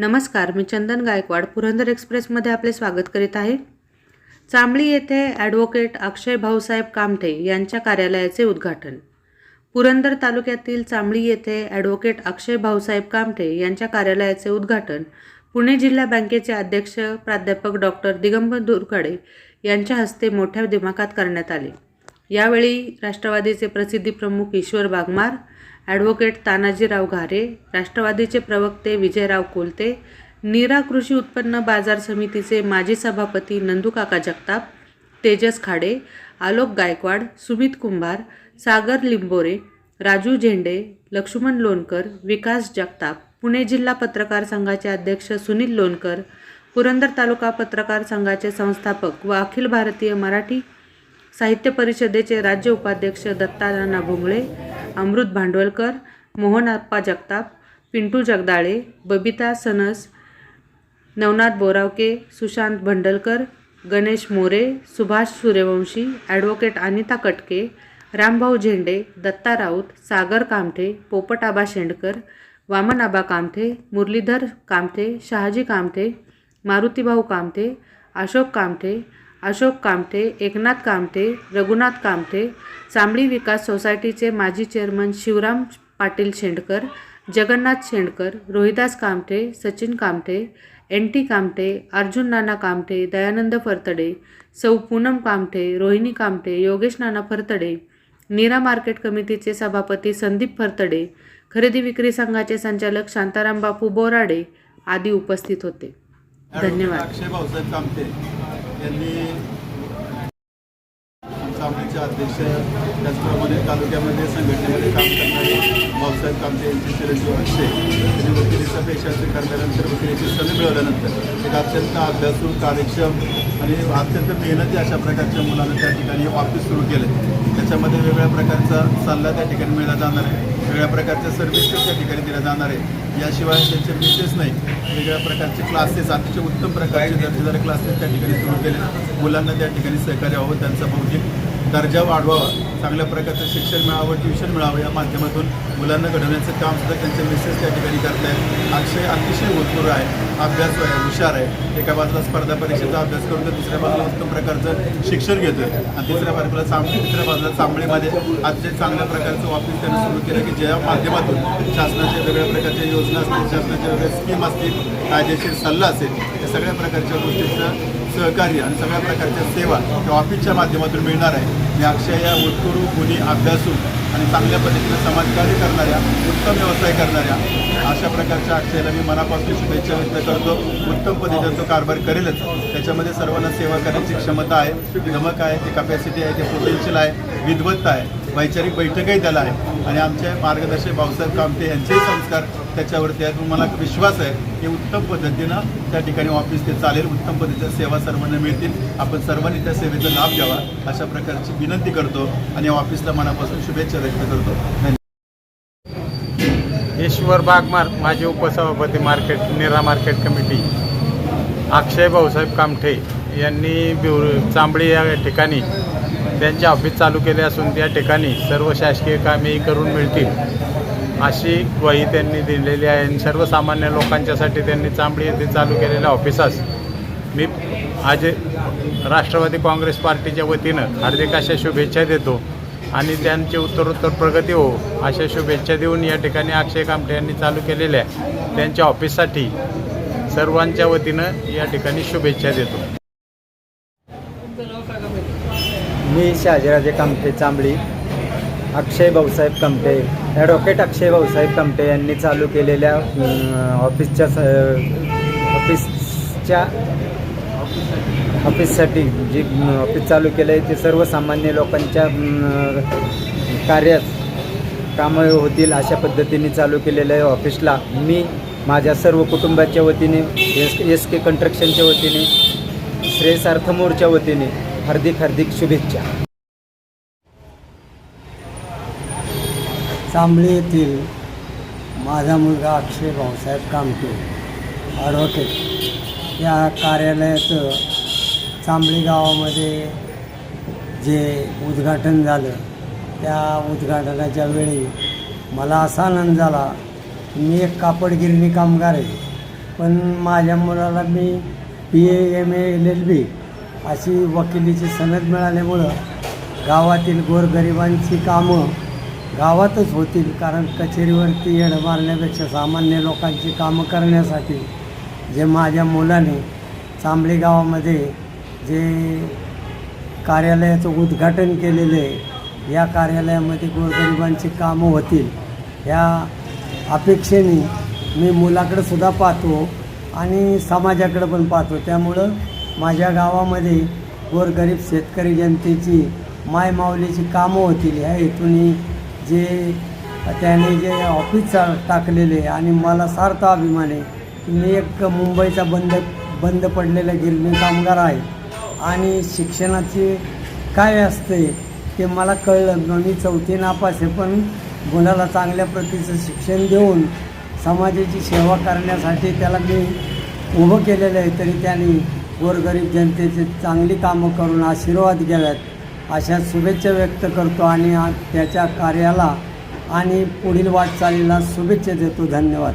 नमस्कार मी चंदन गायकवाड पुरंदर एक्सप्रेसमध्ये आपले स्वागत करीत आहे. चांबळी येथे ॲडव्होकेट अक्षय भाऊसाहेब कामठे यांच्या कार्यालयाचे उद्घाटन. पुरंदर तालुक्यातील चांबळी येथे ॲडव्होकेट अक्षय भाऊसाहेब कामठे यांच्या कार्यालयाचे उद्घाटन पुणे जिल्हा बँकेचे अध्यक्ष प्राध्यापक डॉक्टर दिगंबर दुरकडे यांच्या हस्ते मोठ्या दिमाखात करण्यात आले. यावेळी राष्ट्रवादीचे प्रसिद्धी प्रमुख ईश्वर बागमार ॲडव्होकेट तानाजीराव घारे राष्ट्रवादीचे प्रवक्ते विजयराव कोलते नीरा कृषी उत्पन्न बाजार समितीचे माजी सभापती नंदुकाका जगताप तेजस खाडे आलोक गायकवाड सुमित कुंभार सागर लिंबोरे राजू झेंडे लक्ष्मण लोणकर विकास जगताप पुणे जिल्हा पत्रकार संघाचे अध्यक्ष सुनील लोणकर पुरंदर तालुका पत्रकार संघाचे संस्थापक व अखिल भारतीय मराठी साहित्य परिषदेचे राज्य उपाध्यक्ष दत्तानाना भोंगळे अमृत भांडवलकर मोहन आप्पा जगताप पिंटू जगदाळे बबिता सनस नवनाथ बोरावके सुशांत भंडलकर गणेश मोरे सुभाष सूर्यवंशी ॲडव्होकेट अनिता कटके रामभाऊ झेंडे दत्ता राऊत सागर कामठे पोपटाबा शेंडकर वामनआबा कामठे मुरलीधर कामठे शहाजी कामठे मारुतीभाऊ कामठे अशोक कामठे अशोक कामठे एकनाथ कामठे रघुनाथ कामठे चांबळी विकास सोसायटीचे माजी chairman Shivram Patil Shendkar Jagannath Shendkar Rohidas Kamthe Sachin Kamthe N T Kamthe Arjun Nana Kamthe Dayanand Pharatade सौ पूनम कामठे रोहिणी कामठे योगेश नाना फरतडे नीरा मार्केट कमिटीचे सभापती संदीप फरतडे खरेदी विक्री संघाचे संचालक शांताराम बापू बोराडे आदी उपस्थित होते. धन्यवाद. यांनी सामनेचे अध्यक्ष त्याचप्रमाणे तालुक्यामध्ये संघटनेमध्ये काम करणारे भाऊसाहेब कामते यांचे चिरंजीव असते त्यांनी वकिलीचा पेशा स्वीकारल्यानंतर वकिलीची संधी मिळवल्यानंतर एक अत्यंत अभ्यासू कार्यक्षम आणि अत्यंत मेहनती अशा प्रकारच्या मुलांना त्या ठिकाणी ऑफिस सुरू केलं. त्याच्यामध्ये वेगवेगळ्या प्रकारचा सल्ला त्या ठिकाणी मिळला जाणार आहे. वेगळ्या प्रकारच्या सर्व्हिसेस त्या ठिकाणी दिल्या जाणार आहे. याशिवाय त्यांचे मिसेस नाही. वेगवेगळ्या प्रकारचे क्लासेस अतिशय उत्तम प्रकारचे दर्जेदार क्लासेस त्या ठिकाणी सुरू केले मुलांना त्या ठिकाणी सहकार्य व्हावं त्यांचा बौद्धिक दर्जा वाढवावा चांगल्या प्रकारचं शिक्षण मिळावं ट्युशन मिळावं या माध्यमातून मुलांना घडवण्याचं काम सुद्धा त्यांचे मिसेस त्या ठिकाणी करतायत अक्षय अतिशय होतपूर आहे अभ्यास आहे हुशार आहे. एका बाजूला स्पर्धा परीक्षेचा अभ्यास करून तर दुसऱ्या बाजूला उत्तम प्रकारचं शिक्षण घेतोय. आणि तिसऱ्या बाजूला चांबली तिसऱ्या बाजूला चांबळीमध्ये अतिशय चांगल्या प्रकारचं ऑफिस त्यांनी सुरू केलं की ज्या माध्यमातून शासनाच्या वेगळ्या प्रकारच्या योजना असतील शासनाच्या वेगळ्या स्कीम असतील कायदेशीर सल्ला असेल या सगळ्या प्रकारच्या गोष्टीचं सहकार्य आणि सगळ्या प्रकारच्या सेवा त्या ऑफिसच्या माध्यमातून मिळणार आहे. मी अक्षय या उत्तरू गुणी अभ्यासू आणि चांगल्या पद्धतीनं समाजकार्य करणाऱ्या उत्तम व्यवसाय करणाऱ्या अशा प्रकारच्या अक्षयला मी मनापासून शुभेच्छा व्यक्त करतो. उत्तम पद्धतीने तो कारभार करेलच. त्याच्यामध्ये सर्वांना सेवा करण्याची क्षमता आहे. गमक आहे ती कपॅसिटी आहे ते पोटेन्शियल आहे. विद्वत्ता आहे. वैचारिक बैठकही त्याला आहे. आणि आमचे मार्गदर्शक भाऊसाहेब कामते यांचेही संस्कार त्याच्यावरती आहेत मला विश्वास आहे की उत्तम पद्धतीनं त्या ठिकाणी ऑफिस ते चालेल. उत्तम पद्धतीच्या सेवा सर्वांना मिळतील. आपण सर्वांनी त्या सेवेचा लाभ घ्यावा. अशा प्रकारची विनंती करतो आणि ऑफिसला मनापासून शुभेच्छा व्यक्त करतो. ईश्वर बागमार माझे उपसभापती market Nira market committee. Akshay Bhausaheb Kamthe यांनी बिव चांबळी या ठिकाणी त्यांचे ऑफिस चालू केले असून त्या ठिकाणी सर्व शासकीय कामे करून मिळतील अशी ग्वाही त्यांनी दिलेली आहे. आणि सर्वसामान्य लोकांच्यासाठी त्यांनी चांबडी येथे चालू केलेल्या ऑफिसास मी आज राष्ट्रवादी काँग्रेस पार्टीच्या वतीनं हार्दिक अशा शुभेच्छा देतो आणि त्यांची उत्तरोत्तर प्रगती हो अशा शुभेच्छा देऊन या ठिकाणी अक्षय कामठे यांनी चालू केलेल्या त्यांच्या ऑफिससाठी सर्वांच्या वतीनं या ठिकाणी शुभेच्छा देतो. मी शहाजीराजे कामटे चांबळी अक्षय भाऊसाहेब कामटे ॲडव्होकेट अक्षय भाऊसाहेब कामटे यांनी चालू केलेल्या ऑफिसच्या स- ऑफिसच्या ऑफिससाठी जी ऑफिस चालू केलं आहे ते सर्वसामान्य लोकांच्या कार्यात कामं होतील अशा पद्धतीने चालू केलेलं आहे ऑफिसला मी माझ्या सर्व कुटुंबाच्या वतीने एस एस के कंस्ट्रक्शनच्या वतीने श्रेयसार्थ अर्थमोरच्या वतीने हार्दिक हार्दिक शुभेच्छा. चांबळी येथील माझा मुलगा अक्षय भाऊसाहेब कामटे ॲडव्होकेट या कार्यालयाचं चांबळी गावामध्ये जे उद्घाटन झालं त्या उद्घाटनाच्या वेळी मला असा आनंद झाला की मी एक कापडगिरणी कामगार आहे पण माझ्या मुलाला मी P A M A L L B अशी वकिलीची सनद मिळाल्यामुळं गावातील गोरगरिबांची कामं गावातच होतील कारण कचेरीवरती येड मारण्यापेक्षा सामान्य लोकांची कामं करण्यासाठी जे माझ्या मुलाने चांबळी गावामध्ये जे कार्यालयाचं उद्घाटन केलेलं आहे या कार्यालयामध्ये गोरगरिबांची कामं होतील ह्या अपेक्षेने मी मुलाकडं सुद्धा पाहतो आणि समाजाकडं पण पाहतो. त्यामुळं माझ्या गावामध्ये गोरगरीब शेतकरी जनतेची मायमाऊलीची कामं होतील ह्या हेतूने जे त्याने जे ऑफिस चा- टाकलेले आणि मला सार्थ अभिमान आहे. मी एक मुंबईचा बंद बंद पडलेला गिरणी कामगार आहे. आणि शिक्षणाचे काय असते ते मला कळलं. मी चौथी नापास आहे पण मुलाला चांगल्या प्रतीचं शिक्षण देऊन समाजाची सेवा करण्यासाठी त्याला मी उभं केलेलं आहे. तरी त्याने गोरगरीब जनतेचे चांगली कामं करून आशीर्वाद घ्याव्यात अशा शुभेच्छा व्यक्त करतो आणि त्याच्या कार्याला आणि पुढील वाटचालीला शुभेच्छा देतो. धन्यवाद.